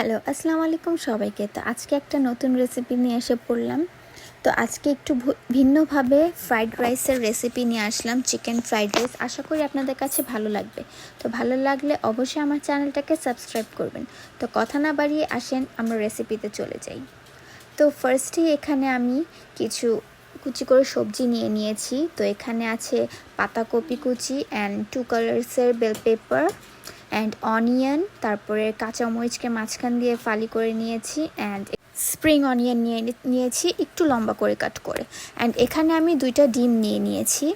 Hello আসসালামু আলাইকুম সবাইকে। তো আজকে একটা নতুন রেসিপি নিয়ে এসে পড়লাম। তো আজকে একটু ভিন্নভাবে ফ্রাইড রাইসের রেসিপি নিয়ে আসলাম চিকেন ফ্রাইড রাইস আশা করি আপনাদের কাছে ভালো লাগবে। তো ভালো লাগলে অবশ্যই আমার চ্যানেলটাকে সাবস্ক্রাইব করবেন। তো কথা না বাড়িয়ে আসেন, আমরা রেসিপিতে চলে যাই। তো ফার্স্টেই এখানে আমি কিছু কুচি করে সবজি নিয়ে নিয়েছি। তো এখানে আছে পাতাকপি কুচি অ্যান্ড টু কালার্সের বেল পেপার অ্যান্ড অনিয়ন তারপরে কাঁচামরিচকে মাঝখান দিয়ে ফালি করে নিয়েছি অ্যান্ড স্প্রিং অনিয়ন নিয়ে নিয়েছি, একটু লম্বা করে কাট করে। অ্যান্ড এখানে আমি দুইটা ডিম নিয়ে নিয়েছি।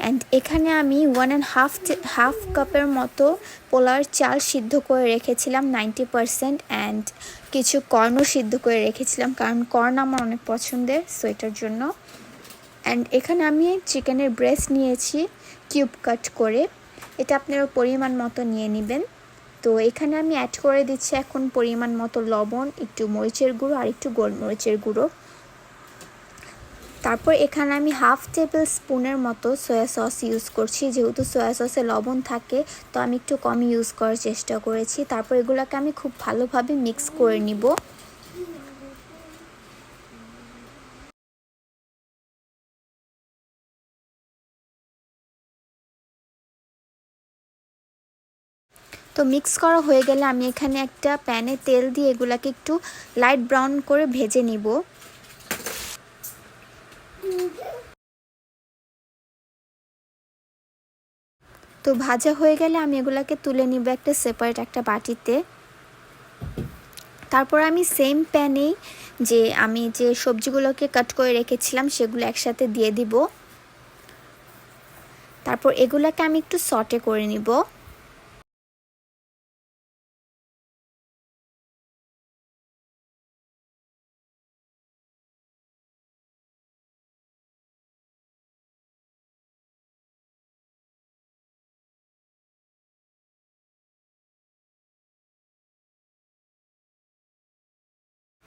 অ্যান্ড এখানে আমি ওয়ান অ্যান্ড হাফ হাফ কাপের মতো পোলার চাল সিদ্ধ করে রেখেছিলাম নাইনটি পারসেন্ট অ্যান্ড কিছু কর্নও সিদ্ধ করে রেখেছিলাম, কারণ কর্ন আমার অনেক পছন্দের সোয়েটার জন্য। অ্যান্ড এখানে আমি চিকেনের ব্রেস্ট নিয়েছি কিউব কাট করে। এটা আপনারা পরিমাণ মতো নিয়ে নেবেন। তো এখানে আমি অ্যাড করে দিচ্ছি এখন পরিমাণ মতো লবণ, একটু মরিচের গুঁড়ো আর একটু গোলমরিচের গুঁড়ো। তারপর এখানে আমি হাফ টেবিল স্পুনের মতো সয়া সস ইউজ করছি। যেহেতু সয়া সসে লবণ থাকে, তো আমি একটু কম ইউজ করার চেষ্টা করেছি। তারপর এগুলোকে আমি খুব ভালোভাবে মিক্স করে নিব। তো মিক্স করা হয়ে গেলে আমি এখানে একটা প্যানে তেল দিয়ে এগুলাকে একটু লাইট ব্রাউন করে ভেজে নিব। তো ভাজা হয়ে গেলে আমি এগুলাকে তুলে নিব একটা সেপারেট একটা বাটিতে। তারপর আমি সেম প্যানেই যে আমি যে সবজিগুলোকে কাট করে রেখেছিলাম সেগুলো একসাথে দিয়ে দিব। তারপর এগুলাকে আমি একটু সটে করে নিব।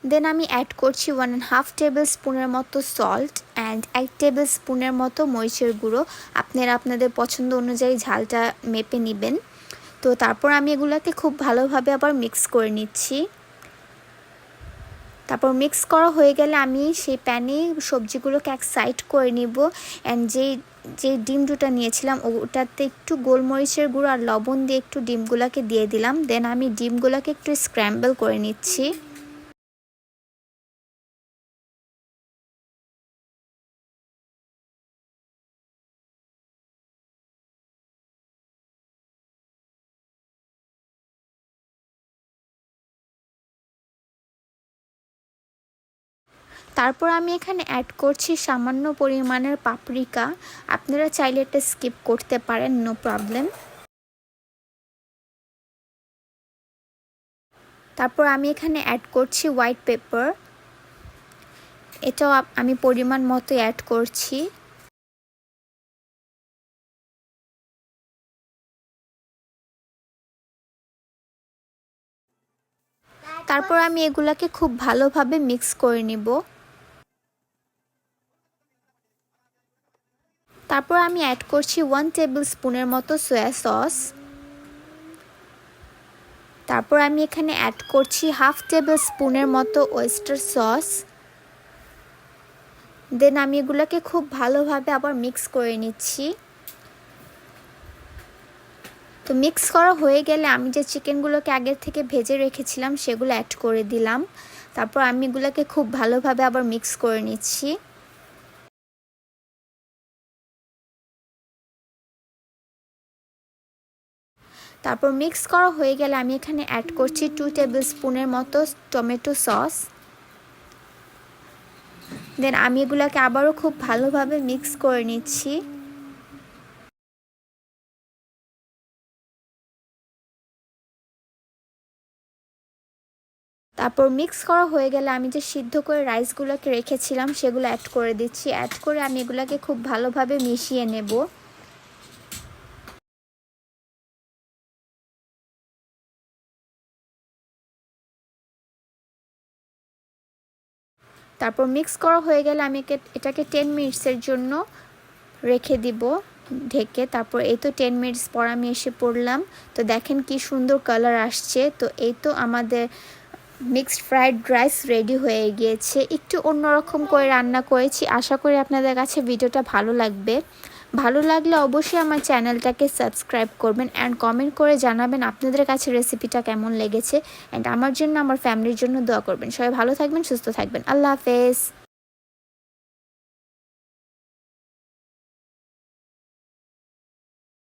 দেন আমি অ্যাড করছি ওয়ান অ্যান্ড হাফ টেবিল স্পুনের মতো সল্ট অ্যান্ড এক টেবিল স্পুনের মতো মরিচের গুঁড়ো। আপনারা আপনাদের পছন্দ অনুযায়ী ঝালটা মেপে নেবেন। তো তারপর আমি এগুলোকে খুব ভালোভাবে আবার মিক্স করে নিচ্ছি। তারপর মিক্স করা হয়ে গেলে আমি সেই প্যানে সবজিগুলোকে এক সাইড করে নিব। অ্যান্ড যেই যে ডিম দুটা নিয়েছিলাম, ওটাতে একটু গোলমরিচের গুঁড়ো আর লবণ দিয়ে একটু ডিমগুলোকে দিয়ে দিলাম। দেন আমি ডিমগুলোকে একটু স্ক্র্যাম্বল করে নিচ্ছি। তারপর আমি এখানে অ্যাড করছি সামান্য পরিমাণের পাপরিকা আপনারা চাইলে এটা স্কিপ করতে পারেন নো প্রবলেম তারপর আমি এখানে অ্যাড করছি হোয়াইট পেপার এটাও আমি পরিমাণ মতো অ্যাড করছি। তারপর আমি এগুলাকে খুব ভালোভাবে মিক্স করে নিব। তারপর আমি অ্যাড করছি ওয়ান টেবিল স্পুনের মতো সয়া সস তারপর আমি এখানে অ্যাড করছি হাফ টেবিল স্পুনের মতো ওয়েস্টার সস দেন আমি এগুলোকে খুব ভালোভাবে আবার মিক্স করে নিচ্ছি। তো মিক্স করা হয়ে গেলে আমি যে চিকেনগুলোকে আগের থেকে ভেজে রেখেছিলাম, সেগুলো অ্যাড করে দিলাম। তারপর আমি এগুলোকে খুব ভালোভাবে আবার মিক্স করে নিচ্ছি। তারপর মিক্স করা হয়ে গেলে আমি এখানে অ্যাড করছি টু টেবিল স্পুনের মতো টমেটো সস দেন আমি এগুলোকে আবারও খুব ভালোভাবে মিক্স করে নিচ্ছি। তারপর মিক্স করা হয়ে গেলে আমি যে সিদ্ধ করে রাইসগুলোকে রেখেছিলাম সেগুলো অ্যাড করে দিচ্ছি। অ্যাড করে আমি এগুলোকে খুব ভালোভাবে মিশিয়ে নেব। তারপর মিক্স করা হয়ে গেলে আমি এটাকে টেন মিনিটসের জন্য রেখে দিব ঢেকে। তারপর এই তো টেন মিনিটস পর আমি এসে পড়লাম। তো দেখেন কি সুন্দর কালার আসছে। তো এই তো আমাদের মিক্সড ফ্রাইড রাইস রেডি হয়ে গিয়েছে। একটু অন্যরকম করে রান্না করেছি। আশা করি আপনাদের কাছে ভিডিওটা ভালো লাগবে। ভালো লাগলে অবশ্যই আমার চ্যানেলটাকে সাবস্ক্রাইব করবেন অ্যান্ড কমেন্ট করে জানাবেন আপনাদের কাছে রেসিপিটা কেমন লেগেছে অ্যান্ড আমার জন্য, আমার ফ্যামিলির জন্য দোয়া করবেন। সবাই ভালো থাকবেন, সুস্থ থাকবেন। আল্লাহ হাফেজ।